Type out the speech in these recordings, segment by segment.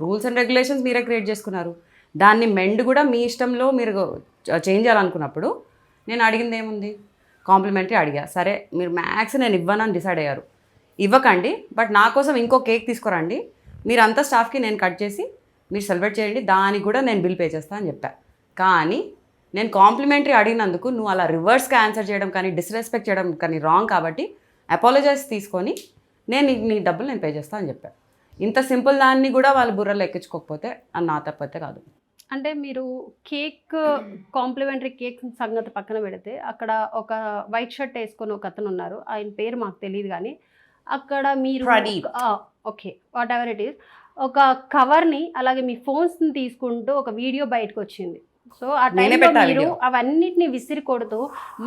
Rules and regulations మీరే create చేసుకున్నారు. దాన్ని మెండ్ కూడా మీ ఇష్టంలో మీరు చేంజ్ చేయాలనుకున్నప్పుడు నేను అడిగింది ఏముంది? కాంప్లిమెంటరీ అడిగా. సరే మీరు మ్యాక్స్ నేను ఇవ్వనని డిసైడ్ అయ్యారు. ఇవ్వకండి బట్ నా కోసం ఇంకో కేక్ తీసుకురండి. మీరు స్టాఫ్కి నేను కట్ చేసి మీరు సెలబ్రేట్ చేయండి దానికి కూడా నేను బిల్ పే చేస్తాను అని చెప్పా. కానీ నేను కాంప్లిమెంటరీ అడిగినందుకు నువ్వు అలా రివర్స్గా ఆన్సర్ చేయడం కానీ డిస్రెస్పెక్ట్ చేయడం కానీ రాంగ్ కాబట్టి అపాలజైజ్ తీసుకొని నేను నీ- డబ్బులు నేను పే చేస్తాను అని చెప్పాను ఇంత సింపుల్ దాన్ని కూడా వాళ్ళు బుర్రలో ఎక్కించుకోకపోతే అది నా తప్పైతే కాదు. అంటే మీరు కేక్ కాంప్లిమెంటరీ కేక్ సంగతి పక్కన పెడితే అక్కడ ఒక వైట్ షర్ట్ వేసుకొని ఒక అతను ఉన్నారు. ఆయన పేరు మాకు తెలియదు కానీ అక్కడ మీరు. Okay. Whatever it is ఒక కవర్ని అలాగే మీ ఫోన్స్ని తీసుకుంటూ ఒక వీడియో బయటకు వచ్చింది. సో ఆ టైంలో మీరు. అవన్నిటిని విసిరి కొడుతూ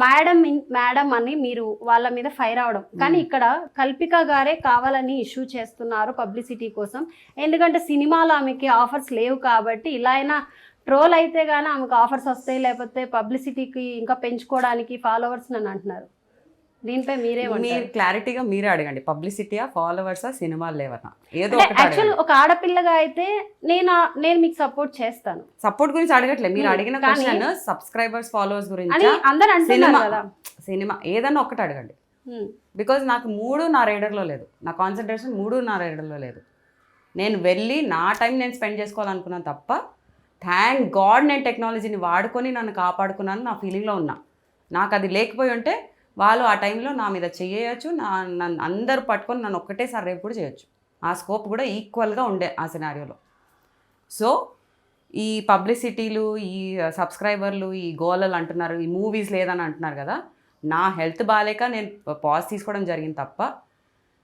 మేడం మేడం అని మీరు వాళ్ళ మీద ఫైర్ అవడం. కానీ ఇక్కడ కల్పిక గారే కావాలని ఇష్యూ చేస్తున్నారు పబ్లిసిటీ కోసం. ఎందుకంటే సినిమాలో ఆమెకి ఆఫర్స్ లేవు కాబట్టి ఇలా అయినా ట్రోల్ అయితే గానీ ఆమెకు ఆఫర్స్ వస్తాయి లేకపోతే పబ్లిసిటీకి ఇంకా పెంచుకోవడానికి ఫాలోవర్స్ నన్ను అంటున్నారు. దీనిపై మీరే మీరు క్లారిటీగా మీరే అడగండి. పబ్లిసిటీయా ఫాలోవర్సా సినిమాలు లేవన్నా ఏదో యాక్చువల్ ఒక ఆడపిల్లగా అయితే నేను నేను మీకు సపోర్ట్ చేస్తాను. సపోర్ట్ గురించి అడగట్లే. మీరు అడిగిన కానీ- క్వశ్చన్ సబ్స్క్రైబర్స్ ఫాలోవర్స్ గురించి? అందరు అంటున్నారు సినిమా. కదా. సినిమా. ఏదన్నా ఒకటి అడగండి. బికాజ్ నాకు మూడు నా రైడర్లో లేదు. నా కాన్సన్ట్రేషన్ మూడు నా రైడర్లో లేదు. నేను వెళ్ళి నా టైం నేను స్పెండ్ చేసుకోవాలనుకున్నాను తప్ప థ్యాంక్ గాడ్ నేను టెక్నాలజీని వాడుకొని నన్ను కాపాడుకున్నాను నా ఫీలింగ్లో ఉన్నా. నాకు అది లేకపోయి ఉంటే వాళ్ళు ఆ టైంలో నా మీద చేయొచ్చు నా నన్ను అందరూ పట్టుకొని నన్ను ఒక్కటేసారి రేపు కూడా చేయొచ్చు. ఆ స్కోప్ కూడా ఈక్వల్గా ఉండే ఆ సినారియోలో. సో ఈ పబ్లిసిటీలు ఈ సబ్స్క్రైబర్లు ఈ గోలలు అంటున్నారు ఈ మూవీస్ లేదని అంటున్నారు కదా నా హెల్త్ బాగాలేక నేను పాజ్ తీసుకోవడం జరిగింది తప్ప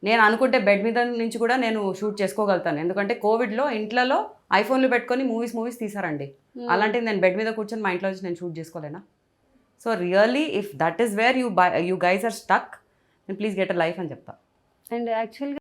నేను అనుకుంటే బెడ్ మీద నుంచి కూడా నేను షూట్ చేసుకోగలుగుతాను. ఎందుకంటే కోవిడ్లో ఇంట్లలో ఐఫోన్లు పెట్టుకొని మూవీస్ మూవీస్ తీసారండి. ఉమ్. అలాంటిది నేను బెడ్ మీద కూర్చొని మా ఇంట్లో వచ్చి నేను షూట్ చేసుకోలేనా? So really if that is where you by you guys are stuck నేను ప్లీజ్ గెట్ అ లైఫ్ అని చెప్తా. అండ్ యాక్చువల్గా